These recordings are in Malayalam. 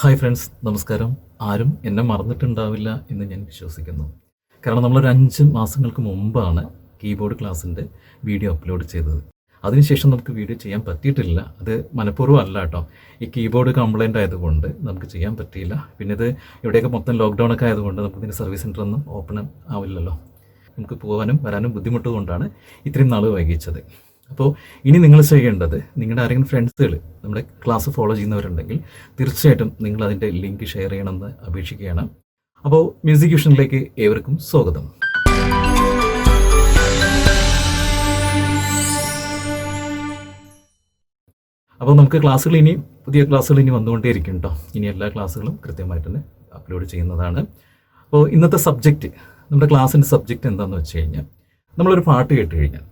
ഹായ് ഫ്രണ്ട്സ് നമസ്കാരം. ആരും എന്നെ മറന്നിട്ടുണ്ടാവില്ല എന്ന് ഞാൻ വിശ്വസിക്കുന്നു. കാരണം നമ്മളൊരു അഞ്ച് മാസങ്ങൾക്ക് മുമ്പാണ് കീബോർഡ് ക്ലാസ്സിന്റെ വീഡിയോ അപ്ലോഡ് ചെയ്തത്. അതിനുശേഷം നമുക്ക് വീഡിയോ ചെയ്യാൻ പറ്റിയിട്ടില്ല. അത് മനഃപൂർവം അല്ല കേട്ടോ. ഈ കീബോർഡ് കംപ്ലൈന്റ് ആയതുകൊണ്ട് നമുക്ക് ചെയ്യാൻ പറ്റിയില്ല. പിന്നെ ഇത് ഇവിടെയൊക്കെ മൊത്തം ലോക്ക്ഡൗൺ ഒക്കെ ആയതുകൊണ്ട് നമുക്ക് ഇതിന്റെ സർവീസ് സെന്റർ ഒന്നും ഓപ്പൺ ആവില്ലല്ലോ. നമുക്ക് പോകാനും വരാനും ബുദ്ധിമുട്ടുകൊണ്ടാണ് ഇത്രയും നാൾ വൈകിച്ചത്. അപ്പോൾ ഇനി നിങ്ങൾ ചെയ്യേണ്ടത് നിങ്ങളുടെ ആരെങ്കിലും ഫ്രണ്ട്സുകൾ നമ്മുടെ ക്ലാസ് ഫോളോ ചെയ്യുന്നവരുണ്ടെങ്കിൽ തീർച്ചയായിട്ടും നിങ്ങൾ അതിന്റെ ലിങ്ക് ഷെയർ ചെയ്യണമെന്ന് അപേക്ഷിക്കുകയാണ്. അപ്പോൾ മ്യൂസിക് ട്യൂഷനിലേക്ക് ഏവർക്കും സ്വാഗതം. അപ്പോൾ നമുക്ക് ക്ലാസ്സുകൾ ഇനി പുതിയ ക്ലാസ്സുകൾ ഇനി വന്നുകൊണ്ടേയിരിക്കും കേട്ടോ ഇനി എല്ലാ ക്ലാസ്സുകളും കൃത്യമായിട്ട് തന്നെ അപ്ലോഡ് ചെയ്യുന്നതാണ്. അപ്പോൾ ഇന്നത്തെ സബ്ജക്റ്റ് നമ്മുടെ ക്ലാസ്സിന്റെ സബ്ജക്റ്റ് എന്താണെന്ന് വെച്ച് കഴിഞ്ഞാൽ നമ്മളൊരു പാട്ട് കേട്ട് കഴിഞ്ഞാൽ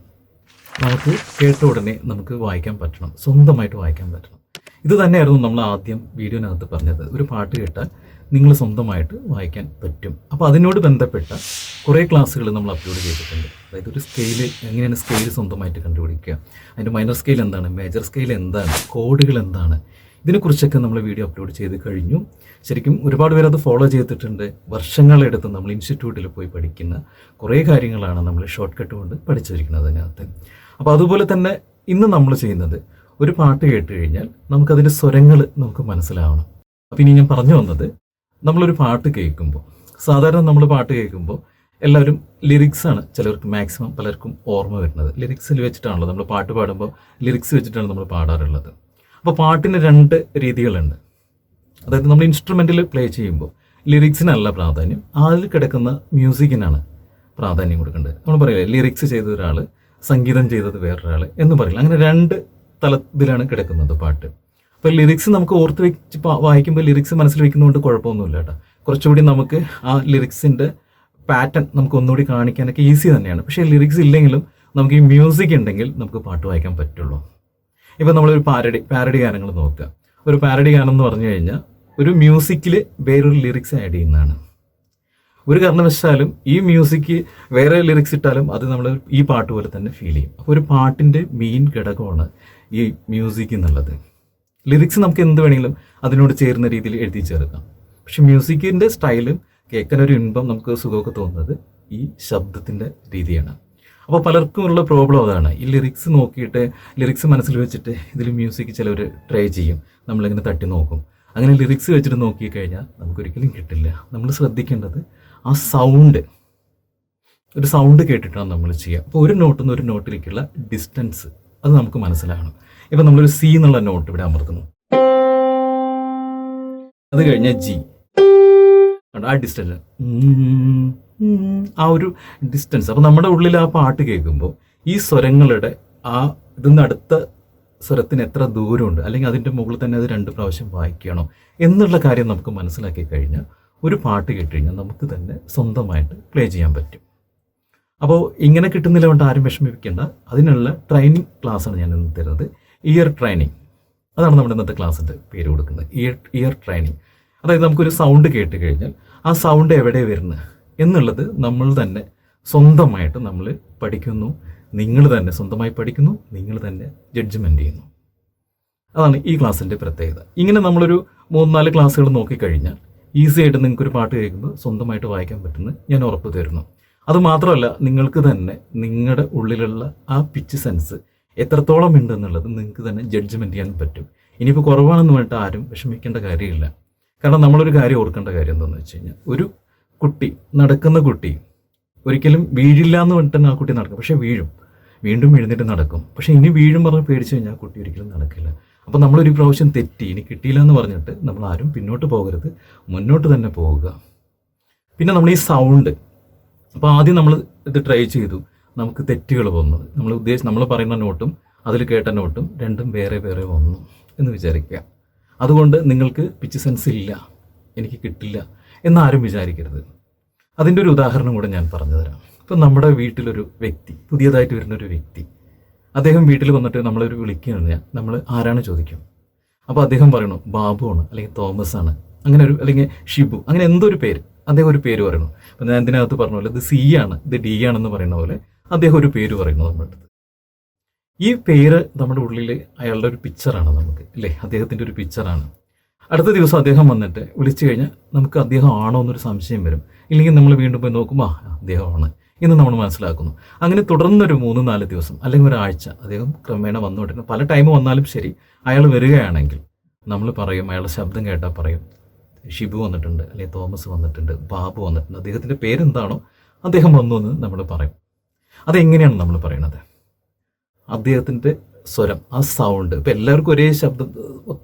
നമുക്ക് കേട്ട ഉടനെ നമുക്ക് വായിക്കാൻ പറ്റണം സ്വന്തമായിട്ട് വായിക്കാൻ പറ്റണം. ഇത് തന്നെയായിരുന്നു നമ്മൾ ആദ്യം വീഡിയോനകത്ത് പറഞ്ഞത്. ഒരു പാട്ട് കേട്ടാൽ നിങ്ങൾ സ്വന്തമായിട്ട് വായിക്കാൻ പറ്റും. അപ്പോൾ അതിനോട് ബന്ധപ്പെട്ട കുറേ ക്ലാസ്സുകൾ നമ്മൾ അപ്ലോഡ് ചെയ്തിട്ടുണ്ട്. അതായത് ഒരു സ്കെയിൽ എങ്ങനെയാണ് സ്കെയിൽ സ്വന്തമായിട്ട് കണ്ടുപിടിക്കുക? അതിന്റെ മൈനർ സ്കെയിൽ എന്താണ്? മേജർ സ്കെയിൽ എന്താണ്? കോഡുകൾ എന്താണ്? ഇതിനെക്കുറിച്ചൊക്കെ നമ്മൾ വീഡിയോ അപ്ലോഡ് ചെയ്ത് കഴിഞ്ഞു. ശരിക്കും ഒരുപാട് പേര് അത് ഫോളോ ചെയ്തിട്ടുണ്ട്. വർഷങ്ങളെടുത്ത് നമ്മൾ ഇൻസ്റ്റിറ്റ്യൂട്ടിൽ പോയി പഠിക്കുന്ന കുറേ കാര്യങ്ങളാണ് നമ്മൾ ഷോർട്ട് കട്ട് കൊണ്ട് പഠിച്ചിരിക്കുന്നത് അതിനകത്ത്. അപ്പോൾ അതുപോലെ തന്നെ ഇന്ന് നമ്മൾ ചെയ്യുന്നത് ഒരു പാട്ട് കേട്ട് കഴിഞ്ഞാൽ നമുക്കതിന്റെ സ്വരങ്ങൾ നമുക്ക് മനസ്സിലാവണം. അപ്പോൾ ഇനി ഞാൻ പറഞ്ഞു വന്നത് നമ്മളൊരു പാട്ട് കേൾക്കുമ്പോൾ സാധാരണ നമ്മൾ പാട്ട് കേൾക്കുമ്പോൾ എല്ലാവരും ലിറിക്സാണ് ചിലർക്ക് മാക്സിമം പലർക്കും ഓർമ്മ വരുന്നത്. ലിറിക്സിൽ വെച്ചിട്ടാണല്ലോ നമ്മൾ പാട്ട് പാടുമ്പോൾ ലിറിക്സ് വെച്ചിട്ടാണ് നമ്മൾ പാടാറുള്ളത്. അപ്പോൾ പാട്ടിന് രണ്ട് രീതികളുണ്ട്. അതായത് നമ്മൾ ഇൻസ്ട്രുമെന്റിൽ പ്ലേ ചെയ്യുമ്പോൾ ലിറിക്സിനല്ല പ്രാധാന്യം അതിൽ കിടക്കുന്ന മ്യൂസിക്കിനാണ് പ്രാധാന്യം കൊടുക്കേണ്ടത്. നമ്മൾ പറയില്ലേ ലിറിക്സ് ചെയ്ത ഒരാൾ സംഗീതം ചെയ്തത് വേറൊരാൾ എന്ന് പറയില്ല. അങ്ങനെ രണ്ട് തലത്തിലാണ് കിടക്കുന്നത് പാട്ട്. അപ്പോൾ ലിറിക്സ് നമുക്ക് ഓർത്ത് വെച്ച് വായിക്കുമ്പോൾ ലിറിക്സ് മനസ്സിൽ വെക്കുന്നതുകൊണ്ട് കുഴപ്പമൊന്നുമില്ല കേട്ടോ. കുറച്ചുകൂടി നമുക്ക് ആ ലിറിക്സിന്റെ പാറ്റേൺ നമുക്ക് ഒന്നുകൂടി കാണിക്കാനൊക്കെ ഈസി തന്നെയാണ്. പക്ഷേ ലിറിക്സ് ഇല്ലെങ്കിലും നമുക്ക് ഈ മ്യൂസിക് ഉണ്ടെങ്കിൽ നമുക്ക് പാട്ട് വായിക്കാൻ പറ്റുള്ളൂ. ഇപ്പം നമ്മളൊരു പാരഡി പാരഡി ഗാനങ്ങൾ നോക്കുക. ഒരു പാരഡി ഗാനം എന്ന് പറഞ്ഞു കഴിഞ്ഞാൽ ഒരു മ്യൂസിക്കിൽ വേറൊരു ലിറിക്സ് ആഡ് ചെയ്യുന്നതാണ്. ഒരു കാരണവശാലും ഈ മ്യൂസിക് വേറെ ലിറിക്സ് ഇട്ടാലും അത് നമ്മൾ ഈ പാട്ട് പോലെ തന്നെ ഫീൽ ചെയ്യും. അപ്പോൾ ഒരു പാട്ടിന്റെ മെയിൻ ഘടകമാണ് ഈ മ്യൂസിക് എന്നുള്ളത്. ലിറിക്സ് നമുക്ക് എന്ത് വേണമെങ്കിലും അതിനോട് ചേരുന്ന രീതിയിൽ എഴുതി ചേർക്കാം. പക്ഷെ മ്യൂസിക്കിന്റെ സ്റ്റൈലും കേൾക്കാൻ ഒരു ഇൻപം നമുക്ക് സുഖമൊക്കെ തോന്നുന്നത് ഈ ശബ്ദത്തിന്റെ രീതിയാണ്. അപ്പോൾ പലർക്കും ഉള്ള പ്രോബ്ലം അതാണ്. ഈ ലിറിക്സ് നോക്കിയിട്ട് ലിറിക്സ് മനസ്സിൽ വെച്ചിട്ട് ഇതിൽ മ്യൂസിക് ചിലവർ ട്രൈ ചെയ്യും. നമ്മളിങ്ങനെ തട്ടി നോക്കും. അങ്ങനെ ലിറിക്സ് വെച്ചിട്ട് നോക്കിക്കഴിഞ്ഞാൽ നമുക്കൊരിക്കലും കിട്ടില്ല. നമ്മൾ ശ്രദ്ധിക്കേണ്ടത് ആ സൗണ്ട് ഒരു സൗണ്ട് കേട്ടിട്ടാണ് നമ്മൾ ചെയ്യുക. അപ്പോൾ ഒരു നോട്ടിൽ നിന്ന് ഒരു നോട്ടിലേക്കുള്ള ഡിസ്റ്റൻസ് അത് നമുക്ക് മനസ്സിലാകണം. ഇപ്പം നമ്മളൊരു സി എന്നുള്ള നോട്ട് ഇവിടെ അമർത്തുന്നു. അത് കഴിഞ്ഞാൽ ജി ആ ഡിസ്റ്റൻസ് ആ ഒരു ഡിസ്റ്റൻസ് അപ്പോൾ നമ്മുടെ ഉള്ളിൽ ആ പാട്ട് കേൾക്കുമ്പോൾ ഈ സ്വരങ്ങളുടെ ആ ഇതിന്ന് അടുത്ത സ്വരത്തിന് എത്ര ദൂരമുണ്ട് അല്ലെങ്കിൽ അതിന്റെ മുകളിൽ തന്നെ അത് രണ്ട് പ്രാവശ്യം വായിക്കണോ എന്നുള്ള കാര്യം നമുക്ക് മനസ്സിലാക്കി കഴിഞ്ഞാൽ ഒരു പാട്ട് കേട്ടുകഴിഞ്ഞാൽ നമുക്ക് തന്നെ സ്വന്തമായിട്ട് പ്ലേ ചെയ്യാൻ പറ്റും. അപ്പോൾ ഇങ്ങനെ കിട്ടുന്നില്ല കൊണ്ട് ആരും വിഷമിപ്പിക്കേണ്ട. അതിനുള്ള ട്രെയിനിങ് ക്ലാസ്സാണ് ഞാൻ ഇന്ന് തരുന്നത്. ഇയർ ട്രെയിനിങ് അതാണ് നമ്മുടെ ഇന്നത്തെ ക്ലാസ്സിന്റെ പേര് കൊടുക്കുന്നത്. ഇയർ ഇയർ ട്രെയിനിങ് അതായത് നമുക്കൊരു സൗണ്ട് കേട്ട് കഴിഞ്ഞാൽ ആ സൗണ്ട് എവിടെ വരുന്നത് എന്നുള്ളത് നമ്മൾ തന്നെ സ്വന്തമായിട്ട് നമ്മൾ പഠിക്കുന്നു. നിങ്ങൾ തന്നെ സ്വന്തമായി പഠിക്കുന്നു. നിങ്ങൾ തന്നെ ജഡ്ജ്മെന്റ് ചെയ്യുന്നു. അതാണ് ഈ ക്ലാസ്സിന്റെ പ്രത്യേകത. ഇങ്ങനെ നമ്മളൊരു മൂന്ന് നാല് ക്ലാസ്സുകൾ നോക്കിക്കഴിഞ്ഞാൽ ഈസി ആയിട്ട് നിങ്ങൾക്കൊരു പാട്ട് കേൾക്കുമ്പോൾ സ്വന്തമായിട്ട് വായിക്കാൻ പറ്റുന്നു ഞാൻ ഉറപ്പ് തരുന്നു. അതുമാത്രമല്ല നിങ്ങൾക്ക് തന്നെ നിങ്ങളുടെ ഉള്ളിലുള്ള ആ പിച്ച് സെൻസ് എത്രത്തോളം ഉണ്ട് എന്നുള്ളത് നിങ്ങൾക്ക് തന്നെ ജഡ്ജ്മെന്റ് ചെയ്യാൻ പറ്റും. ഇനിയിപ്പോൾ കുറവാണെന്ന് പറഞ്ഞിട്ട് ആരും വിഷമിക്കേണ്ട കാര്യമില്ല. കാരണം നമ്മളൊരു കാര്യം ഓർക്കേണ്ട കാര്യം എന്താണെന്ന് വെച്ച് കഴിഞ്ഞാൽ ഒരു കുട്ടി നടക്കുന്ന കുട്ടി ഒരിക്കലും വീഴില്ല എന്ന് പറഞ്ഞിട്ട് ആ കുട്ടി നടക്കും പക്ഷേ വീഴും. വീണ്ടും എഴുന്നേറ്റ് നടക്കും. പക്ഷേ ഇനി വീഴും പറഞ്ഞ് പേടിച്ചു കഴിഞ്ഞാൽ ആ കുട്ടി ഒരിക്കലും നടക്കില്ല. അപ്പോൾ നമ്മളൊരു പ്രാവശ്യം തെറ്റി ഇനി കിട്ടിയില്ല എന്ന് പറഞ്ഞിട്ട് നമ്മൾ ആരും പിന്നോട്ട് പോകരുത്. മുന്നോട്ട് തന്നെ പോവുക. പിന്നെ നമ്മൾ ഈ സൗണ്ട് അപ്പോൾ ആദ്യം നമ്മൾ ഇത് ട്രൈ ചെയ്തു. നമുക്ക് തെറ്റുകൾ വന്നു. നമ്മൾ ഉദ്ദേശിച്ച് നമ്മൾ പറയുന്ന നോട്ടും അതിൽ കേട്ട നോട്ടും രണ്ടും വേറെ വേറെ വന്നു എന്ന് വിചാരിക്കുക. അതുകൊണ്ട് നിങ്ങൾക്ക് പിച്ച് സെൻസ് ഇല്ല. എനിക്ക് കിട്ടില്ല. എന്നാരും വിചാരിക്കരുത്. അതിന്റെ ഒരു ഉദാഹരണം കൂടെ ഞാൻ പറഞ്ഞു തരാം. ഇപ്പം നമ്മുടെ വീട്ടിലൊരു വ്യക്തി പുതിയതായിട്ട് വരുന്നൊരു വ്യക്തി അദ്ദേഹം വീട്ടിൽ വന്നിട്ട് നമ്മളൊരു വിളിക്കുകയാണ്. നമ്മൾ ആരാണ് ചോദിക്കും. അപ്പോൾ അദ്ദേഹം പറയണു ബാബു ആണ് അല്ലെങ്കിൽ തോമസ് ആണ് അങ്ങനെ ഒരു അല്ലെങ്കിൽ ഷിബു അങ്ങനെ എന്തോ ഒരു പേര് അദ്ദേഹം ഒരു പേര് പറയണു. അപ്പം ഞാൻ ഇതിനകത്ത് പറഞ്ഞ പോലെ ഇത് സി ആണ് ഇത് ഡി ആണെന്ന് പറയുന്ന പോലെ അദ്ദേഹം ഒരു പേര് പറയുന്നു നമ്മളുടെ അടുത്ത്. ഈ പേര് നമ്മുടെ ഉള്ളിൽ അയാളുടെ ഒരു പിക്ചറാണ് നമുക്ക് അല്ലേ? അദ്ദേഹത്തിന്റെ ഒരു പിക്ചറാണ് അടുത്ത ദിവസം അദ്ദേഹം വന്നിട്ട് വിളിച്ചു കഴിഞ്ഞാൽ നമുക്ക് അദ്ദേഹം ആണോ എന്നൊരു സംശയം വരും. ഇല്ലെങ്കിൽ നമ്മൾ വീണ്ടും പോയി നോക്കുമ്പോൾ ആ അദ്ദേഹമാണ് എന്ന് നമ്മൾ മനസ്സിലാക്കുന്നു. അങ്ങനെ തുടർന്നൊരു മൂന്ന് നാല് ദിവസം അല്ലെങ്കിൽ ഒരാഴ്ച അദ്ദേഹം ക്രമേണ വന്നുകൊണ്ടിരുന്നു പല ടൈം വന്നാലും ശരി അയാൾ വരികയാണെങ്കിൽ നമ്മൾ പറയും അയാളുടെ ശബ്ദം കേട്ടാൽ പറയും ഷിബു വന്നിട്ടുണ്ട് അല്ലെങ്കിൽ തോമസ് വന്നിട്ടുണ്ട് ബാബു വന്നിട്ടുണ്ട് അദ്ദേഹത്തിന്റെ പേരെന്താണോ അദ്ദേഹം വന്നു എന്ന് നമ്മൾ പറയും. അതെങ്ങനെയാണ് നമ്മൾ പറയുന്നത് അദ്ദേഹത്തിന്റെ സ്വരം ആ സൗണ്ട് ഇപ്പം എല്ലാവർക്കും ഒരേ ശബ്ദം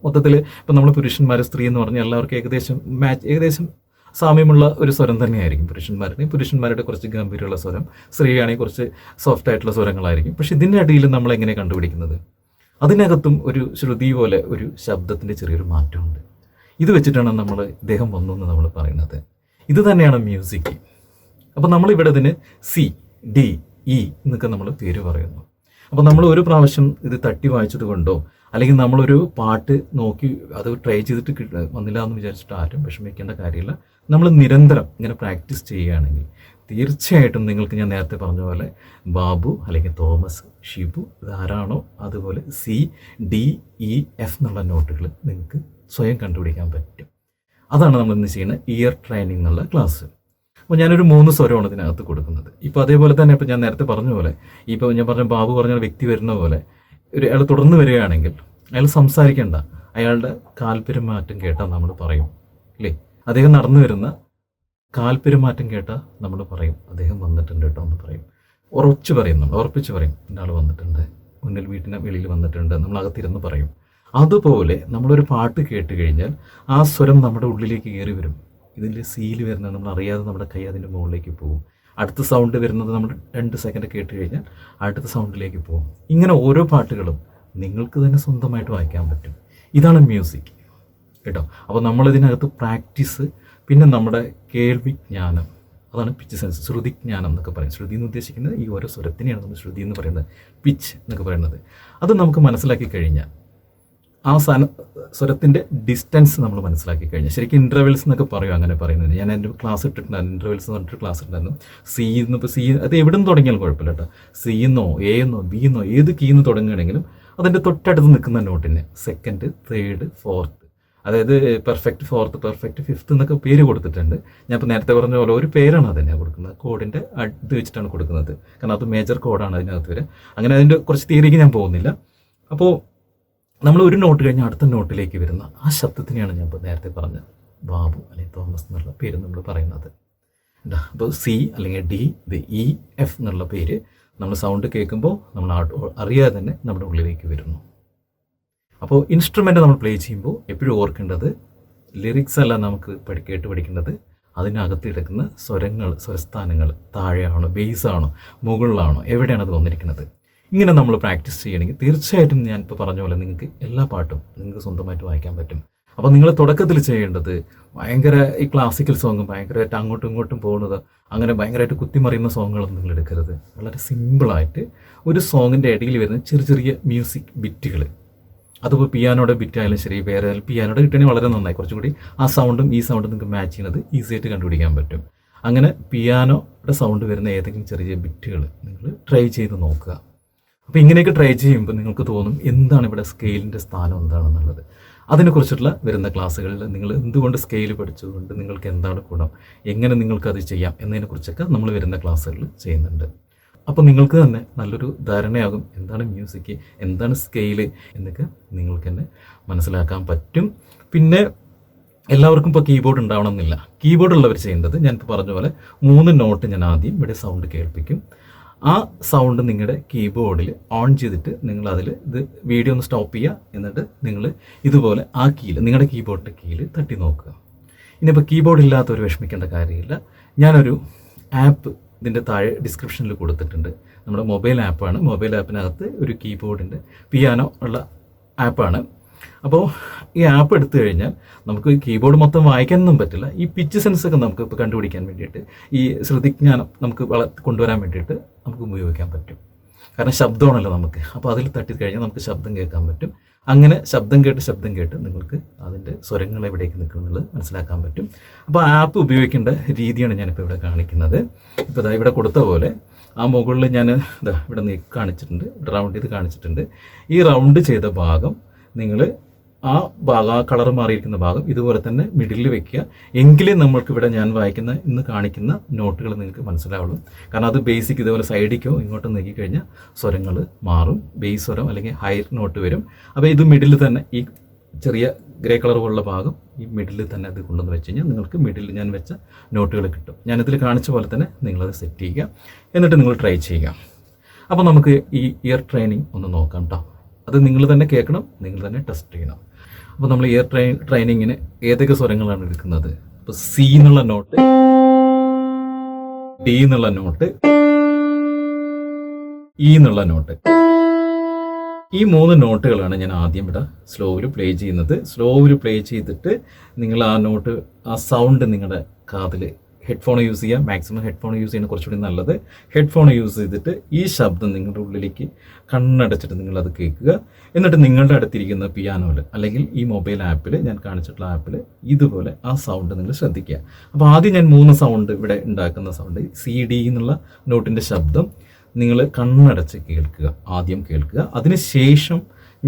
മൊത്തത്തിൽ ഇപ്പം നമ്മൾ പുരുഷന്മാർ സ്ത്രീ എന്ന് പറഞ്ഞാൽ എല്ലാവർക്കും ഏകദേശം മാച്ച് ഏകദേശം സാമ്യമുള്ള ഒരു സ്വരം തന്നെയായിരിക്കും പുരുഷന്മാരുടെ പുരുഷന്മാരുടെ കുറച്ച് ഗംഭീരമുള്ള സ്വരം സ്ത്രീയാണെങ്കിൽ കുറച്ച് സോഫ്റ്റ് ആയിട്ടുള്ള സ്വരങ്ങളായിരിക്കും. പക്ഷെ ഇതിന്റെ അടിയിൽ നമ്മൾ എങ്ങനെ കണ്ടുപിടിക്കുന്നത്? അതിനകത്തും ഒരു ശ്രുതി പോലെ ഒരു ശബ്ദത്തിന്റെ ചെറിയൊരു മാറ്റമുണ്ട്. ഇത് വെച്ചിട്ടാണ് നമ്മൾ ഇദ്ദേഹം വന്നു എന്ന് നമ്മൾ പറയുന്നത്. ഇത് തന്നെയാണ് മ്യൂസിക് അപ്പോൾ നമ്മളിവിടെ ഇതിന് സി ഡി ഇ എന്നൊക്കെ നമ്മൾ പേര് പറയുന്നു. അപ്പോൾ നമ്മൾ ഒരു പ്രാവശ്യം ഇത് തട്ടി വായിച്ചത് കൊണ്ടോ അല്ലെങ്കിൽ നമ്മളൊരു പാട്ട് നോക്കി അത് ട്രൈ ചെയ്തിട്ട് കിട്ട- വന്നില്ല എന്ന് വിചാരിച്ചിട്ട് ആരും വിഷമിക്കേണ്ട കാര്യമില്ല. നമ്മൾ നിരന്തരം ഇങ്ങനെ പ്രാക്ടീസ് ചെയ്യുകയാണെങ്കിൽ തീർച്ചയായിട്ടും നിങ്ങൾക്ക് ഞാൻ നേരത്തെ പറഞ്ഞ പോലെ ബാബു അല്ലെങ്കിൽ തോമസ് ഷിബു ഇതാരാണോ അതുപോലെ സി ഡി ഇ എഫ് എന്നുള്ള നോട്ടുകൾ നിങ്ങൾക്ക് സ്വയം കണ്ടുപിടിക്കാൻ പറ്റും. അതാണ് നമ്മൾ ഇന്ന് ചെയ്യുന്ന ഇയർ ട്രെയിനിങ് എന്നുള്ള ക്ലാസ് അപ്പോൾ ഞാനൊരു മൂന്ന് സ്വരമാണ് ഇതിനകത്ത് കൊടുക്കുന്നത്. ഇപ്പോൾ അതേപോലെ തന്നെ ഇപ്പോൾ ഞാൻ നേരത്തെ പറഞ്ഞ പോലെ ഇപ്പോൾ ഞാൻ പറഞ്ഞ ബാബു പറഞ്ഞ വ്യക്തി വരുന്ന പോലെ ഒരു അയാൾ തുടർന്ന് വരികയാണെങ്കിൽ അയാൾ സംസാരിക്കേണ്ട. അയാളുടെ കാൽപ്പെരുമാറ്റം കേട്ടാൽ നമ്മൾ പറയും. അല്ലേ അദ്ദേഹം നടന്നു വരുന്ന കാൽപ്പെരുമാറ്റം കേട്ടാൽ നമ്മൾ പറയും. അദ്ദേഹം വന്നിട്ടുണ്ട് കേട്ടോ എന്ന് പറയും. ഉറച്ചു പറയും നമ്മൾ ഉറപ്പിച്ച് പറയും. ഇന്നാൾ വന്നിട്ടുണ്ട് മുന്നിൽ വീട്ടിന്റെ വെളിയിൽ വന്നിട്ടുണ്ട് നമ്മൾ അകത്തിരുന്ന് പറയും. അതുപോലെ നമ്മളൊരു പാട്ട് കേട്ട് കഴിഞ്ഞാൽ ആ സ്വരം നമ്മുടെ ഉള്ളിലേക്ക് കയറി വരും. ഇതിന്റെ സീൽ വരുന്നത് നമ്മൾ അറിയാതെ നമ്മുടെ കൈ അതിന്റെ മുകളിലേക്ക് പോകും. അടുത്ത സൗണ്ട് വരുന്നത് നമ്മൾ രണ്ട് സെക്കൻഡ് കേട്ട് കഴിഞ്ഞാൽ അടുത്ത സൗണ്ടിലേക്ക് പോകും. ഇങ്ങനെ ഓരോ പാട്ടുകളും നിങ്ങൾക്ക് തന്നെ സ്വന്തമായിട്ട് വായിക്കാൻ പറ്റും. ഇതാണ് മ്യൂസിക് കേട്ടോ? അപ്പോൾ നമ്മളിതിനകത്ത് പ്രാക്ടീസ് പിന്നെ നമ്മുടെ കേൾവി ജ്ഞാനം. അതാണ് പിച്ച് സെൻസ് ശ്രുതി ജ്ഞാനം എന്നൊക്കെ പറയും. ശ്രുതി എന്ന് ഉദ്ദേശിക്കുന്നത് ഈ ഓരോ സ്വരത്തിനെയാണ് നമ്മൾ ശ്രുതി എന്ന് പറയുന്നത് പിച്ച് എന്നൊക്കെ പറയുന്നത്. അത് നമുക്ക് മനസ്സിലാക്കി കഴിഞ്ഞാൽ ആ സന സ്വരത്തിന്റെ ഡിസ്റ്റൻസ് നമ്മൾ മനസ്സിലാക്കി കഴിഞ്ഞു. ശരിക്കും ഇന്റർവെൽസ് എന്നൊക്കെ പറയും അങ്ങനെ പറയുന്നത് ഞാൻ എന്റെ ക്ലാസ് ഇട്ടിട്ടുണ്ടായിരുന്നു ഇന്റർവെൽസ് എന്ന് പറഞ്ഞിട്ട് ക്ലാസ് ഉണ്ടായിരുന്നു സി എന്ന് ഇപ്പോൾ സി അത് എവിടെ നിന്ന് തുടങ്ങിയാലും കുഴപ്പമില്ല കേട്ടോ. സി എന്നോ എ എന്നോ ബി എന്നോ ഏത് കീ എന്ന് തുടങ്ങുകയാണെങ്കിലും അതിന്റെ തൊട്ടടുത്ത് നിൽക്കുന്ന നോട്ടിന് സെക്കൻഡ് തേർഡ് ഫോർത്ത് അതായത് പെർഫെക്റ്റ് ഫോർത്ത് പെർഫെക്റ്റ് ഫിഫ്ത്ത് എന്നൊക്കെ പേര് കൊടുത്തിട്ടുണ്ട്. ഞാൻ ഇപ്പോൾ നേരത്തെ പറഞ്ഞ പോലെ ഒരു പേരാണ് അതിനെ കൊടുക്കുന്നത്. കോഡിന്റെ അടുത്ത് വെച്ചിട്ടാണ് കൊടുക്കുന്നത്. കാരണം അത് മേജർ കോഡാണ് അതിനകത്ത് വരെ. അങ്ങനെ അതിന്റെ കുറച്ച് തിയറിക്ക് ഞാൻ പോകുന്നില്ല. അപ്പോൾ നമ്മൾ ഒരു നോട്ട് കഴിഞ്ഞ് അടുത്ത നോട്ടിലേക്ക് വരുന്ന ആ ശബ്ദത്തിനെയാണ് ഞാൻ ഇപ്പോൾ നേരത്തെ പറഞ്ഞ ബാബു അല്ലെങ്കിൽ തോമസ് എന്നുള്ള പേര് നമ്മൾ പറയുന്നത്. അപ്പോൾ സി അല്ലെങ്കിൽ ഡി ഇത് ഇ എഫ് എന്നുള്ള പേര് നമ്മൾ സൗണ്ട് കേൾക്കുമ്പോൾ നമ്മൾ അറിയാതെ തന്നെ നമ്മുടെ ഉള്ളിലേക്ക് വരുന്നു. അപ്പോൾ ഇൻസ്ട്രുമെന്റ് നമ്മൾ പ്ലേ ചെയ്യുമ്പോൾ എപ്പോഴും ഓർക്കേണ്ടത് ലിറിക്സ് അല്ല നമുക്ക് പഠി കേട്ട് പഠിക്കേണ്ടത്. അതിനകത്ത് കിടക്കുന്ന സ്വരങ്ങൾ സ്വരസ്ഥാനങ്ങൾ താഴെയാണോ ബേസാണോ മുകളിലാണോ എവിടെയാണ് അത് വന്നിരിക്കുന്നത്? ഇങ്ങനെ നമ്മൾ പ്രാക്ടീസ് ചെയ്യണമെങ്കിൽ തീർച്ചയായിട്ടും ഞാൻ ഇപ്പോൾ പറഞ്ഞ പോലെ നിങ്ങൾക്ക് എല്ലാ പാട്ടും നിങ്ങൾക്ക് സ്വന്തമായിട്ട് വായിക്കാൻ പറ്റും. അപ്പോൾ നിങ്ങൾ തുടക്കത്തിൽ ചെയ്യേണ്ടത് ഭയങ്കര ഈ ക്ലാസിക്കൽ സോങ്ങും ഭയങ്കരമായിട്ട് അങ്ങോട്ടും ഇങ്ങോട്ടും പോകുന്നത് അങ്ങനെ ഭയങ്കരമായിട്ട് കുത്തിമറിയുന്ന സോങ്ങുകളൊന്നും നിങ്ങൾ എടുക്കരുത്. വളരെ സിമ്പിളായിട്ട് ഒരു സോങ്ങിന്റെ ഇടയിൽ വരുന്ന ചെറിയ ചെറിയ മ്യൂസിക് ബിറ്റുകൾ അതിപ്പോൾ പിയാനോയുടെ ബിറ്റ് ആയാലും ശരി വേറെ പിയാനോയുടെ കിട്ടണമെങ്കിൽ വളരെ നന്നായി. കുറച്ചും കൂടി ആ സൗണ്ടും ഈ സൗണ്ടും നിങ്ങൾക്ക് മാച്ച് ചെയ്യുന്നത് ഈസി ആയിട്ട് കണ്ടുപിടിക്കാൻ പറ്റും. അങ്ങനെ പിയാനോയുടെ സൗണ്ട് വരുന്ന ഏതെങ്കിലും ചെറിയ ബിറ്റുകൾ നിങ്ങൾ ട്രൈ ചെയ്ത് നോക്കുക. അപ്പോൾ ഇങ്ങനെയൊക്കെ ട്രൈ ചെയ്യുമ്പോൾ നിങ്ങൾക്ക് തോന്നും എന്താണ് ഇവിടെ സ്കെയിലിന്റെ സ്ഥാനം എന്താണെന്നുള്ളത്. അതിനെക്കുറിച്ചുള്ള വരുന്ന ക്ലാസ്സുകളിൽ നിങ്ങൾ എന്തുകൊണ്ട് സ്കെയിൽ പഠിച്ചുകൊണ്ട് നിങ്ങൾക്ക് എന്താണ് ഗുണം? എങ്ങനെ നിങ്ങൾക്കത് ചെയ്യാം? എന്നതിനെക്കുറിച്ചൊക്കെ നമ്മൾ വരുന്ന ക്ലാസ്സുകളിൽ ചെയ്യുന്നുണ്ട്. അപ്പോൾ നിങ്ങൾക്ക് തന്നെ നല്ലൊരു ധാരണയാകും. എന്താണ് മ്യൂസിക് എന്താണ് സ്കെയിൽ എന്നൊക്കെ നിങ്ങൾക്ക് തന്നെ മനസ്സിലാക്കാൻ പറ്റും. പിന്നെ എല്ലാവർക്കും ഇപ്പോൾ കീബോർഡ് ഉണ്ടാവണമെന്നില്ല. കീബോർഡ് ഉള്ളവർ ചെയ്യേണ്ടത് ഞാനിപ്പോൾ പറഞ്ഞ പോലെ മൂന്ന് നോട്ട് ഞാൻ ആദ്യം ഇവിടെ സൗണ്ട് കേൾപ്പിക്കും. ആ സൗണ്ട് നിങ്ങളുടെ കീബോർഡിൽ ഓൺ ചെയ്തിട്ട് നിങ്ങൾ അതിൽ ഇത് വീഡിയോ ഒന്ന് സ്റ്റോപ്പ് ചെയ്യുക എന്നിട്ട് നിങ്ങൾ ഇതുപോലെ ആ കീയിൽ നിങ്ങളുടെ കീബോർഡിന്റെ കീയിൽ തട്ടി നോക്കുക. ഇനിയിപ്പോൾ കീബോർഡ് ഇല്ലാത്തവർ വിഷമിക്കേണ്ട കാര്യമില്ല. ഞാനൊരു ആപ്പ് ഇതിന്റെ താഴെ ഡിസ്ക്രിപ്ഷനിൽ കൊടുത്തിട്ടുണ്ട്. നമ്മുടെ മൊബൈൽ ആപ്പാണ് മൊബൈൽ ആപ്പിനകത്ത് ഒരു കീബോർഡിന്റെ പിയാനോ ഉള്ള ആപ്പാണ് അപ്പോൾ ഈ ആപ്പ് എടുത്തു കഴിഞ്ഞാൽ നമുക്ക് കീബോർഡ് മൊത്തം വായിക്കാനൊന്നും പറ്റില്ല. ഈ പിച്ച് സെൻസ് ഒക്കെ നമുക്ക് ഇപ്പോൾ കണ്ടുപിടിക്കാൻ വേണ്ടിയിട്ട് ഈ ശ്രുതിജ്ഞാനം നമുക്ക് വള കൊണ്ടുവരാൻ വേണ്ടിയിട്ട് നമുക്ക് ഉപയോഗിക്കാൻ പറ്റും. കാരണം ശബ്ദമാണല്ലോ നമുക്ക്. അപ്പോൾ അതിൽ തട്ടി കഴിഞ്ഞാൽ നമുക്ക് ശബ്ദം കേൾക്കാൻ പറ്റും. അങ്ങനെ ശബ്ദം കേട്ട് ശബ്ദം കേട്ട് നിങ്ങൾക്ക് അതിന്റെ സ്വരങ്ങൾ എവിടേക്ക് നിൽക്കുന്നുള്ളത് മനസ്സിലാക്കാൻ പറ്റും. അപ്പോൾ ആപ്പ് ഉപയോഗിക്കേണ്ട രീതിയാണ് ഞാനിപ്പോൾ ഇവിടെ കാണിക്കുന്നത്. ഇപ്പോൾ ഇതാ ഇവിടെ കൊടുത്ത പോലെ ആ മുകളിൽ ഞാൻ ഇതാ ഇവിടെ കാണിച്ചിട്ടുണ്ട് റൗണ്ട് ചെയ്ത് കാണിച്ചിട്ടുണ്ട്. ഈ റൗണ്ട് ചെയ്ത ഭാഗം നിങ്ങൾ ആ ഭാഗം ആ കളർ മാറിയിരിക്കുന്ന ഭാഗം ഇതുപോലെ തന്നെ മിഡിലിൽ വെക്കുക. എങ്കിലേ നമ്മൾക്ക് ഇവിടെ ഞാൻ വായിക്കുന്ന ഇന്ന് കാണിക്കുന്ന നോട്ടുകൾ നിങ്ങൾക്ക് മനസ്സിലാവുള്ളൂ. കാരണം അത് ബേസിക് ഇതുപോലെ സൈഡിക്കോ ഇങ്ങോട്ട് നീക്കിക്കഴിഞ്ഞാൽ സ്വരങ്ങൾ മാറും. ബേസ് സ്വരം അല്ലെങ്കിൽ ഹൈ നോട്ട് വരും. അപ്പോൾ ഇത് മിഡിൽ തന്നെ ഈ ചെറിയ ഗ്രേ കളർ പോലുള്ള ഭാഗം ഈ മിഡിൽ തന്നെ അത് കൊണ്ടുവന്ന് വെച്ച് കഴിഞ്ഞാൽ നിങ്ങൾക്ക് മിഡിൽ ഞാൻ വെച്ച നോട്ടുകൾ കിട്ടും. ഞാനിതിൽ കാണിച്ച പോലെ തന്നെ നിങ്ങളത് സെറ്റ് ചെയ്യുക. എന്നിട്ട് നിങ്ങൾ ട്രൈ ചെയ്യുക. അപ്പോൾ നമുക്ക് ഈ ഇയർ ട്രെയിനിങ് ഒന്ന് നോക്കാം കേട്ടോ അത് നിങ്ങൾ തന്നെ കേൾക്കണം നിങ്ങൾ തന്നെ ടെസ്റ്റ് ചെയ്യണം. അപ്പോൾ നമ്മൾ എയർ ട്രെയിൻ ട്രെയിനിങ്ങിന് ഏതൊക്കെ സ്വരങ്ങളാണ് എടുക്കുന്നത്? അപ്പോൾ സി എന്നുള്ള നോട്ട് ഡി എന്നുള്ള നോട്ട് ഇ എന്നുള്ള നോട്ട് ഈ മൂന്ന് നോട്ടുകളാണ് ഞാൻ ആദ്യം ഇവിടെ സ്ലോവിൽ പ്ലേ ചെയ്യുന്നത്. സ്ലോവിൽ പ്ലേ ചെയ്തിട്ട് നിങ്ങൾ ആ നോട്ട് ആ സൗണ്ട് നിങ്ങളുടെ കാതിൽ ഹെഡ്ഫോൺ യൂസ് ചെയ്യുക മാക്സിമം ഹെഡ്ഫോൺ യൂസ് ചെയ്യുന്ന കുറച്ചുകൂടി നല്ലത്. ഹെഡ്ഫോൺ യൂസ് ചെയ്തിട്ട് ഈ ശബ്ദം നിങ്ങളുടെ ഉള്ളിലേക്ക് കണ്ണടച്ചിട്ട് നിങ്ങളത് കേൾക്കുക. എന്നിട്ട് നിങ്ങളുടെ അടുത്തിരിക്കുന്ന പിയാനോയിൽ അല്ലെങ്കിൽ ഈ മൊബൈൽ ആപ്പിൽ ഞാൻ കാണിച്ചിട്ടുള്ള ആപ്പിൽ ഇതുപോലെ ആ സൗണ്ട് നിങ്ങൾ ശ്രദ്ധിക്കുക. അപ്പോൾ ആദ്യം ഞാൻ മൂന്ന് സൗണ്ട് ഇവിടെ ഉണ്ടാക്കുന്ന സൗണ്ട് സി ഡി എന്നുള്ള നോട്ടിന്റെ ശബ്ദം നിങ്ങൾ കണ്ണടച്ച് കേൾക്കുക. ആദ്യം കേൾക്കുക. അതിനുശേഷം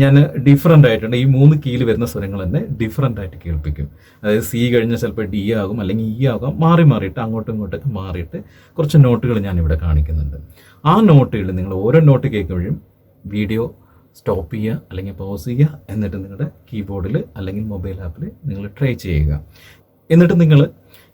ഞാൻ ഡിഫറെന്റ് ആയിട്ടുണ്ട്. ഈ മൂന്ന് കീയിൽ വരുന്ന സ്വരങ്ങൾ തന്നെ ഡിഫറെന്റ് ആയിട്ട് കേൾപ്പിക്കും. അതായത് സി കഴിഞ്ഞാൽ ചിലപ്പോൾ ഡി ആകും അല്ലെങ്കിൽ ഇ ആകും മാറി മാറിയിട്ട് അങ്ങോട്ടും ഇങ്ങോട്ടൊക്കെ മാറിയിട്ട് കുറച്ച് നോട്ടുകൾ ഞാൻ ഇവിടെ കാണിക്കുന്നുണ്ട്. ആ നോട്ടുകൾ നിങ്ങൾ ഓരോ നോട്ട് കേൾക്കുമ്പോഴും വീഡിയോ സ്റ്റോപ്പ് ചെയ്യുക അല്ലെങ്കിൽ പോസ് ചെയ്യുക എന്നിട്ട് നിങ്ങളുടെ കീബോർഡിൽ അല്ലെങ്കിൽ മൊബൈൽ ആപ്പിൽ നിങ്ങൾ ട്രൈ ചെയ്യുക. എന്നിട്ട് നിങ്ങൾ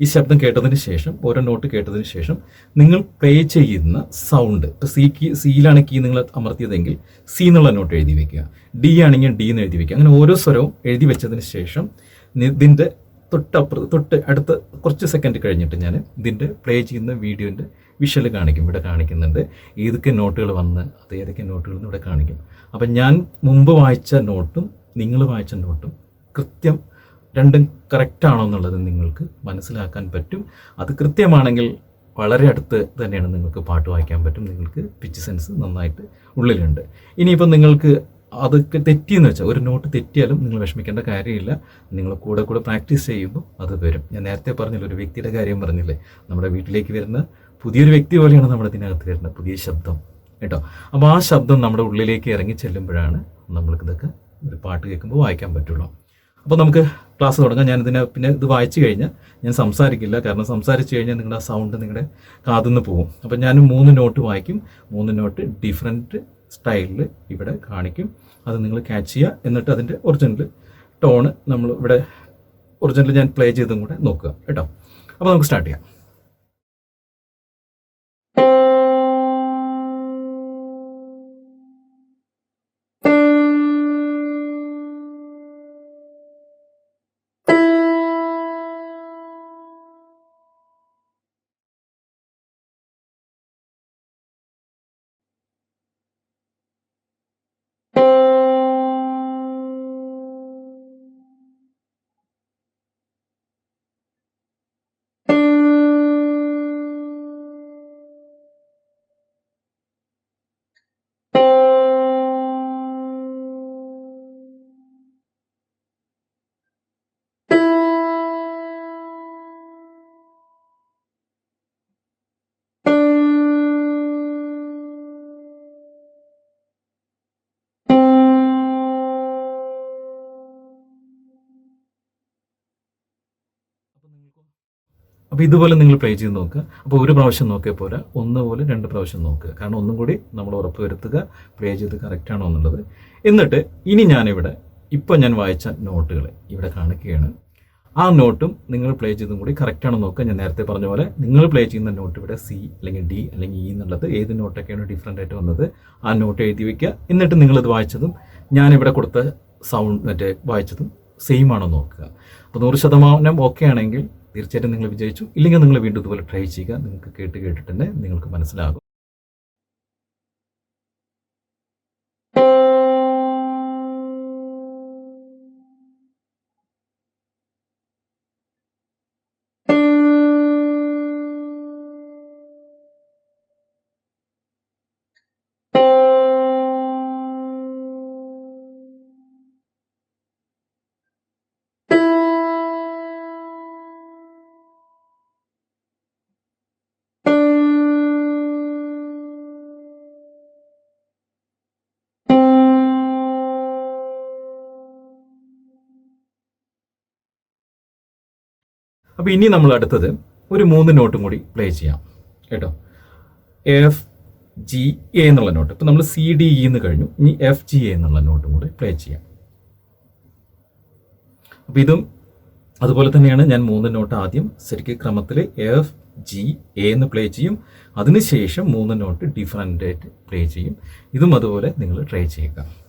ഈ ശബ്ദം കേട്ടതിന് ശേഷം ഓരോ നോട്ട് കേട്ടതിന് ശേഷം നിങ്ങൾ പ്ലേ ചെയ്യുന്ന സൗണ്ട് ഇപ്പോൾ സി കീ സിയിലാണ് കീ നിങ്ങൾ അമർത്തിയതെങ്കിൽ സി എന്നുള്ള നോട്ട് എഴുതി വെക്കുക. ഡി ആണെങ്കിൽ ഡി എന്ന് എഴുതി വെക്കുക. അങ്ങനെ ഓരോ സ്വരവും എഴുതി വെച്ചതിന് ശേഷം ഇതിന്റെ തൊട്ടപ്പുറത്ത് തൊട്ട് അടുത്ത കുറച്ച് സെക്കൻഡ് കഴിഞ്ഞിട്ട് ഞാൻ ഇതിന്റെ പ്ലേ ചെയ്യുന്ന വീഡിയോന്റെ വിഷ്വൽ കാണിക്കും. ഇവിടെ കാണിക്കുന്നുണ്ട്. ഏതൊക്കെ നോട്ടുകൾ വന്ന് അത് ഏതൊക്കെ നോട്ടുകൾ ഇവിടെ കാണിക്കും. അപ്പം ഞാൻ മുമ്പ് വായിച്ച നോട്ടും നിങ്ങൾ വായിച്ച നോട്ടും കൃത്യം രണ്ടും കറക്റ്റ് ആണോ എന്നുള്ളത് നിങ്ങൾക്ക് മനസ്സിലാക്കാൻ പറ്റും. അത് കൃത്യമാണെങ്കിൽ വളരെ അടുത്ത് തന്നെയാണ് നിങ്ങൾക്ക് പാട്ട് വായിക്കാൻ പറ്റും. നിങ്ങൾക്ക് പിച്ച് സെൻസ് നന്നായിട്ട് ഉള്ളിലുണ്ട്. ഇനിയിപ്പോൾ നിങ്ങൾക്ക് അതൊക്കെ തെറ്റിയെന്ന് വെച്ചാൽ ഒരു നോട്ട് തെറ്റിയാലും നിങ്ങൾ വിഷമിക്കേണ്ട കാര്യമില്ല. നിങ്ങൾ കൂടെ കൂടെ പ്രാക്ടീസ് ചെയ്യുമ്പോൾ അത് വരും. ഞാൻ നേരത്തെ പറഞ്ഞില്ല ഒരു വ്യക്തിയുടെ കാര്യം പറഞ്ഞില്ലേ? നമ്മുടെ വീട്ടിലേക്ക് വരുന്ന പുതിയൊരു വ്യക്തി പോലെയാണ് നമ്മുടെ ഇതിനകത്ത് വരുന്നത് പുതിയ ശബ്ദം. കേട്ടോ? അപ്പോൾ ആ ശബ്ദം നമ്മുടെ ഉള്ളിലേക്ക് ഇറങ്ങി ചെല്ലുമ്പോഴാണ് നമ്മൾക്കിതൊക്കെ ഒരു പാട്ട് കേൾക്കുമ്പോൾ വായിക്കാൻ പറ്റുള്ളൂ. അപ്പോൾ നമുക്ക് ക്ലാസ് തുടങ്ങാം. ഞാൻ ഇതിനെ പിന്നെ ഇത് വായിച്ചു കഴിഞ്ഞാൽ ഞാൻ സംസാരിക്കില്ല. കാരണം സംസാരിച്ചു കഴിഞ്ഞാൽ നിങ്ങളുടെ സൗണ്ട് നിങ്ങളുടെ കാതിന്ന് പോകും. അപ്പോൾ ഞാൻ മൂന്ന് നോട്ട് വായിക്കും. മൂന്ന് നോട്ട് ഡിഫറെന്റ് സ്റ്റൈലിൽ ഇവിടെ കാണിക്കും. അത് നിങ്ങൾ ക്യാച്ച് ചെയ്യുക. എന്നിട്ട് അതിന്റെ ഒറിജിനൽ ടോണ് നമ്മൾ ഇവിടെ ഒറിജിനൽ ഞാൻ പ്ലേ ചെയ്തും കൂടെ നോക്കുക. കേട്ടോ? അപ്പോൾ നമുക്ക് സ്റ്റാർട്ട് ചെയ്യാം. അപ്പോൾ ഇതുപോലെ നിങ്ങൾ പ്ലേ ചെയ്ത് നോക്കുക അപ്പോൾ ഒരു പ്രാവശ്യം നോക്കിയാൽ പോരാ. ഒന്ന് പോലെ രണ്ട് പ്രാവശ്യം നോക്കുക. കാരണം ഒന്നും കൂടി നമ്മൾ ഉറപ്പ് വരുത്തുക പ്ലേ ചെയ്ത് കറക്റ്റ് ആണോ എന്നുള്ളത്. എന്നിട്ട് ഇനി ഞാനിവിടെ ഇപ്പോൾ ഞാൻ വായിച്ച നോട്ടുകൾ ഇവിടെ കാണിക്കുകയാണ്. ആ നോട്ടും നിങ്ങൾ പ്ലേ ചെയ്തും കൂടി കറക്റ്റ് ആണോ നോക്കുക. ഞാൻ നേരത്തെ പറഞ്ഞ പോലെ നിങ്ങൾ പ്ലേ ചെയ്യുന്ന നോട്ട് ഇവിടെ സി അല്ലെങ്കിൽ ഡി അല്ലെങ്കിൽ ഇ എന്നുള്ളത് ഏത് നോട്ടൊക്കെയാണ് ഡിഫറെന്റ് ആയിട്ട് വന്നത് ആ നോട്ട് എഴുതി വയ്ക്കുക എന്നിട്ട് നിങ്ങളിത് വായിച്ചതും ഞാനിവിടെ കൊടുത്ത സൗണ്ട് മറ്റേ വായിച്ചതും സെയിം ആണോ നോക്കുക. അപ്പോൾ നൂറ് ശതമാനം ഓക്കെ ആണെങ്കിൽ തീർച്ചയായിട്ടും നിങ്ങൾ വിജയിച്ചു. ഇല്ലെങ്കിൽ നിങ്ങൾ വീണ്ടും ഇതുപോലെ ട്രൈ ചെയ്യുക. നിങ്ങൾക്ക് കേട്ട് കേട്ടിട്ട് തന്നെ നിങ്ങൾക്ക് മനസ്സിലാകും. അപ്പോൾ ഇനി നമ്മൾ അടുത്തത് ഒരു മൂന്ന് നോട്ടും കൂടി പ്ലേ ചെയ്യാം. കേട്ടോ? എഫ് ജി എ എന്നുള്ള നോട്ട്. ഇപ്പം നമ്മൾ സി ഡി ഇ എന്ന് കഴിഞ്ഞു. ഇനി എഫ് ജി എ എന്നുള്ള നോട്ടും കൂടി പ്ലേ ചെയ്യാം. അപ്പോൾ ഇതും അതുപോലെ തന്നെയാണ് ഞാൻ മൂന്ന് നോട്ട് ആദ്യം ശരിക്ക് ക്രമത്തിൽ എഫ് ജി എ എന്ന് പ്ലേ ചെയ്യും. അതിനുശേഷം മൂന്ന് നോട്ട് ഡിഫറന്റ് ആയിട്ട് പ്ലേ ചെയ്യും. ഇതും അതുപോലെ നിങ്ങൾ ട്രൈ ചെയ്യുക.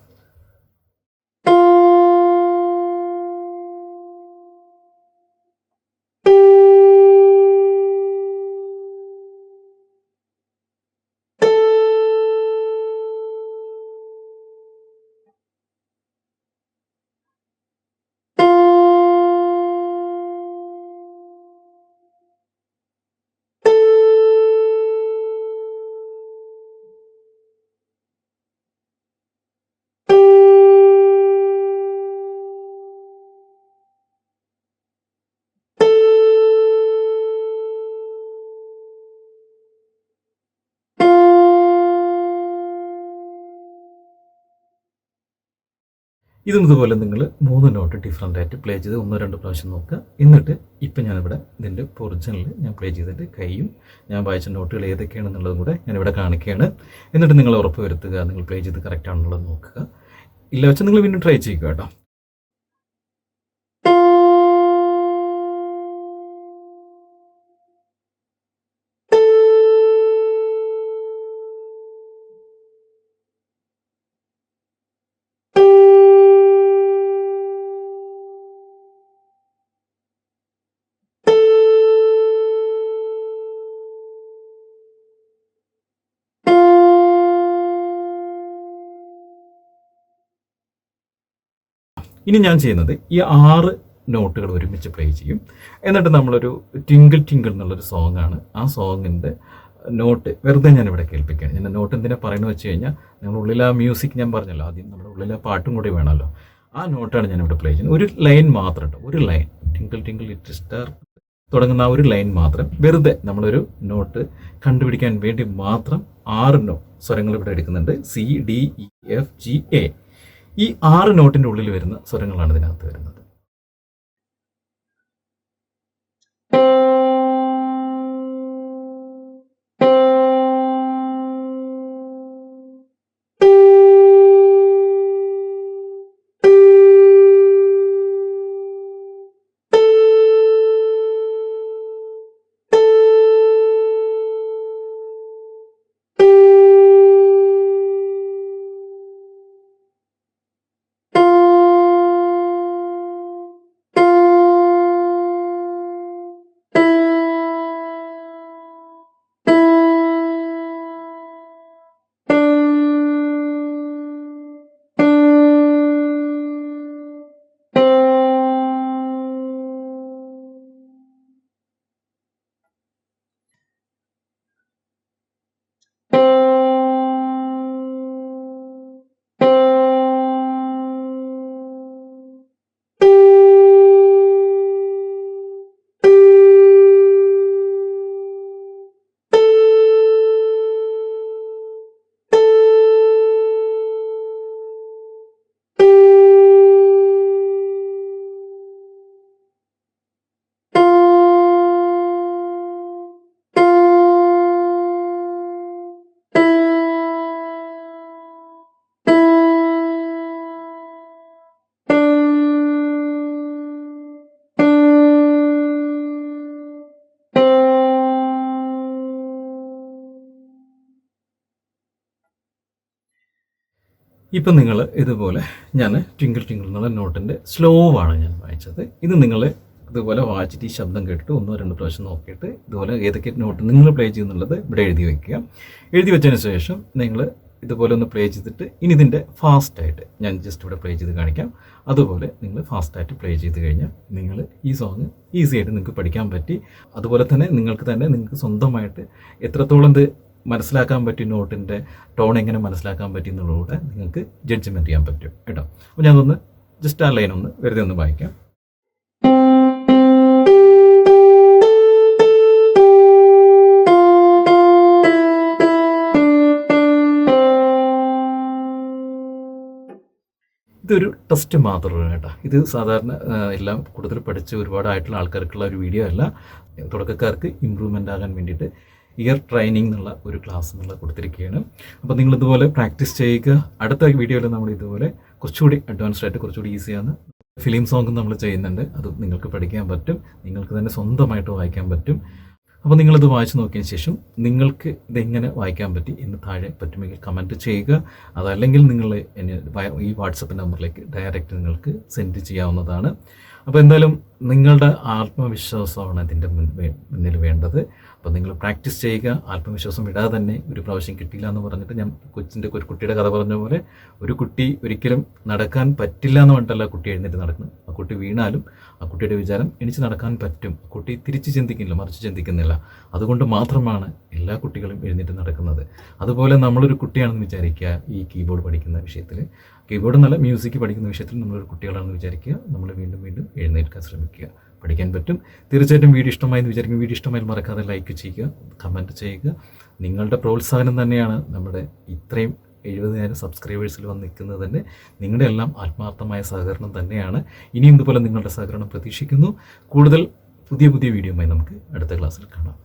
ഇതും ഇതുപോലെ നിങ്ങൾ മൂന്ന് നോട്ട് ഡിഫറെന്റ് ആയിട്ട് പ്ലേ ചെയ്ത് ഒന്നോ രണ്ട് പ്രാവശ്യം നോക്കുക. എന്നിട്ട് ഇപ്പം ഞാനിവിടെ ഇതിന്റെ ഒറിജിനൽ ഞാൻ പ്ലേ ചെയ്തിട്ട് കൈയും ഞാൻ വായിച്ച നോട്ടുകൾ ഏതൊക്കെയാണെന്നുള്ളതും കൂടെ ഞാനിവിടെ കാണിക്കുകയാണ്. എന്നിട്ട് നിങ്ങൾ ഉറപ്പ് വരുത്തുക നിങ്ങൾ പ്ലേ ചെയ്ത് കറക്റ്റ് ആണെന്നുള്ളത് നോക്കുക. ഇല്ല വെച്ചാൽ നിങ്ങൾ വീണ്ടും ട്രൈ ചെയ്യുക കേട്ടോ. ഇനി ഞാൻ ചെയ്യുന്നത് ഈ ആറ് നോട്ടുകൾ ഒരുമിച്ച് പ്ലേ ചെയ്യും. എന്നിട്ട് നമ്മളൊരു ടിങ്കിൾ ടിങ്കിൾ എന്നുള്ളൊരു സോങ് ആണ്. ആ സോങ്ങിന്റെ നോട്ട് വെറുതെ ഞാൻ ഇവിടെ കേൾപ്പിക്കുകയാണ്. ഞാൻ നോട്ട് എന്തിനാ പറയുന്നത് വെച്ച് കഴിഞ്ഞാൽ നമ്മുടെ ഉള്ളിൽ ആ മ്യൂസിക് ഞാൻ പറഞ്ഞല്ലോ ആദ്യം നമ്മുടെ ഉള്ളിൽ ആ പാട്ടും കൂടി വേണമല്ലോ. ആ നോട്ടാണ് ഞാൻ ഇവിടെ പ്ലേ ചെയ്യുന്നത്. ഒരു ലൈൻ മാത്രം കേട്ടോ ഒരു line twinkle twinkle it star തുടങ്ങുന്ന ആ ഒരു ലൈൻ മാത്രം വെറുതെ നമ്മളൊരു നോട്ട് കണ്ടുപിടിക്കാൻ വേണ്ടി മാത്രം ആറ് നോ സ്വരങ്ങൾ ഇവിടെ എടുക്കുന്നുണ്ട്. C D E F G A ഈ ആറ് നോട്ടിന്റെ ഉള്ളിൽ വരുന്ന സ്വരങ്ങളാണ് ഇതിനകത്ത് വരുന്നത്. ഇപ്പം നിങ്ങൾ ഇതുപോലെ ഞാൻ ട്വിങ്കിൾ ട്വിങ്കിൾ എന്നുള്ള നോട്ടിന്റെ സ്ലോ ആണ് ഞാൻ വായിച്ചത്. ഇത് നിങ്ങൾ ഇതുപോലെ വായിച്ചിട്ട് ഈ ശബ്ദം കേട്ടിട്ട് ഒന്നോ രണ്ടോ പ്രാവശ്യം നോക്കിയിട്ട് ഇതുപോലെ ഏതൊക്കെ നോട്ട് നിങ്ങൾ പ്ലേ ചെയ്യുന്നുള്ളത് ഇവിടെ എഴുതി വയ്ക്കുക. എഴുതി വെച്ചതിന് ശേഷം നിങ്ങൾ ഇതുപോലെ ഒന്ന് പ്ലേ ചെയ്തിട്ട് ഇനി ഇതിന്റെ ഫാസ്റ്റായിട്ട് ഞാൻ ജസ്റ്റ് ഇവിടെ പ്ലേ ചെയ്ത് കാണിക്കാം. അതുപോലെ നിങ്ങൾ ഫാസ്റ്റായിട്ട് പ്ലേ ചെയ്ത് കഴിഞ്ഞാൽ നിങ്ങൾ ഈ സോങ് ഈസിയായിട്ട് നിങ്ങൾക്ക് പഠിക്കാൻ പറ്റി. അതുപോലെ തന്നെ നിങ്ങൾക്ക് തന്നെ നിങ്ങൾക്ക് സ്വന്തമായിട്ട് എത്രത്തോളം ഇത് മനസ്സിലാക്കാൻ പറ്റിയ നോട്ടിന്റെ ടോൺ എങ്ങനെ മനസ്സിലാക്കാൻ പറ്റി എന്നുള്ളതുകൂടെ നിങ്ങൾക്ക് ജഡ്ജ്മെന്റ് ചെയ്യാൻ പറ്റും കേട്ടോ. അപ്പോൾ ഞാനൊന്ന് ജസ്റ്റ് ആ ലൈൻ ഒന്ന് വെറുതെ ഒന്ന് വായിക്കാം. ഇതൊരു ടെസ്റ്റ് മാത്രമാണ് കേട്ടോ. ഇത് സാധാരണ എല്ലാം കൂടുതൽ പഠിച്ച് ഒരുപാടായിട്ടുള്ള ആൾക്കാർക്കുള്ള ഒരു വീഡിയോ അല്ല. തുടക്കക്കാർക്ക് ഇമ്പ്രൂവ്മെന്റ് ആകാൻ വേണ്ടിയിട്ട് ഇയർ ട്രെയിനിങ് എന്നുള്ള ഒരു ക്ലാസ് എന്നുള്ള കൊടുത്തിരിക്കുകയാണ്. അപ്പോൾ നിങ്ങൾ ഇതുപോലെ പ്രാക്ടീസ് ചെയ്യുക. അടുത്ത വീഡിയോയിൽ നമ്മൾ ഇതുപോലെ കുറച്ചുകൂടി അഡ്വാൻസ്ഡ് ആയിട്ട് കുറച്ചുകൂടി ഈസിയാണ് ഫിലിം സോങ് നമ്മൾ ചെയ്യുന്നുണ്ട്. അത് നിങ്ങൾക്ക് പഠിക്കാൻ പറ്റും. നിങ്ങൾക്ക് തന്നെ സ്വന്തമായിട്ട് വായിക്കാൻ പറ്റും. അപ്പോൾ നിങ്ങളിത് വായിച്ച് നോക്കിയതിന് ശേഷം നിങ്ങൾക്ക് ഇതെങ്ങനെ വായിക്കാൻ പറ്റി എന്ന് താഴെ പറ്റുമെങ്കിൽ കമന്റ് ചെയ്യുക. അതല്ലെങ്കിൽ നിങ്ങൾ എന്നെ ഈ വാട്സപ്പ് നമ്പറിലേക്ക് ഡയറക്റ്റ് നിങ്ങൾക്ക് സെൻഡ് ചെയ്യാവുന്നതാണ്. അപ്പോൾ എന്തായാലും നിങ്ങളുടെ ആത്മവിശ്വാസമാണ് ഇതിന്റെ മുന്നിൽ വേണ്ടത്. അപ്പോൾ നിങ്ങൾ പ്രാക്ടീസ് ചെയ്യുക ആത്മവിശ്വാസം വിടാതെ തന്നെ ഒരു പ്രാവശ്യം കിട്ടിയില്ല എന്ന് പറഞ്ഞിട്ട് ഞാൻ കൊച്ചിന്റെ ഒരു കുട്ടിയുടെ കഥ പറഞ്ഞ പോലെ ഒരു കുട്ടി ഒരിക്കലും നടക്കാൻ പറ്റില്ല എന്ന് പറഞ്ഞിട്ടല്ല കുട്ടി എഴുന്നേറ്റ് നടക്കുന്നത്. ആ കുട്ടി വീണാലും ആ കുട്ടിയുടെ വിചാരം എണിച്ച് നടക്കാൻ പറ്റും. കുട്ടി തിരിച്ച് ചിന്തിക്കുന്നില്ല മറിച്ച് ചിന്തിക്കുന്നില്ല. അതുകൊണ്ട് മാത്രമാണ് എല്ലാ കുട്ടികളും എഴുന്നേറ്റ് നടക്കുന്നത്. അതുപോലെ നമ്മളൊരു കുട്ടിയാണെന്ന് വിചാരിക്കുക ഈ കീബോർഡ് പഠിക്കുന്ന വിഷയത്തിൽ കീബോർഡ് എന്നല്ല മ്യൂസിക് പഠിക്കുന്ന വിഷയത്തിൽ നമ്മളൊരു കുട്ടികളാണെന്ന് വിചാരിക്കുക. നമ്മൾ വീണ്ടും വീണ്ടും എഴുന്നേൽക്കാൻ ശ്രമിക്കുക. പഠിക്കാൻ പറ്റും. തീർച്ചയായിട്ടും വീഡിയോ ഇഷ്ടമായെന്ന് വിചാരിക്കും. വീഡിയോ ഇഷ്ടമായി മറക്കാതെ ലൈക്ക് ചെയ്യുക കമന്റ് ചെയ്യുക. നിങ്ങളുടെ പ്രോത്സാഹനം തന്നെയാണ് നമ്മുടെ ഇത്രയും എഴുപതിനായിരം സബ്സ്ക്രൈബേഴ്സിൽ വന്ന് നിൽക്കുന്നത് തന്നെ നിങ്ങളുടെ എല്ലാം ആത്മാർത്ഥമായ സഹകരണം തന്നെയാണ്. ഇനിയും ഇതുപോലെ നിങ്ങളുടെ സഹകരണം പ്രതീക്ഷിക്കുന്നു. കൂടുതൽ പുതിയ പുതിയ വീഡിയോയുമായി നമുക്ക് അടുത്ത ക്ലാസ്സിൽ കാണാം.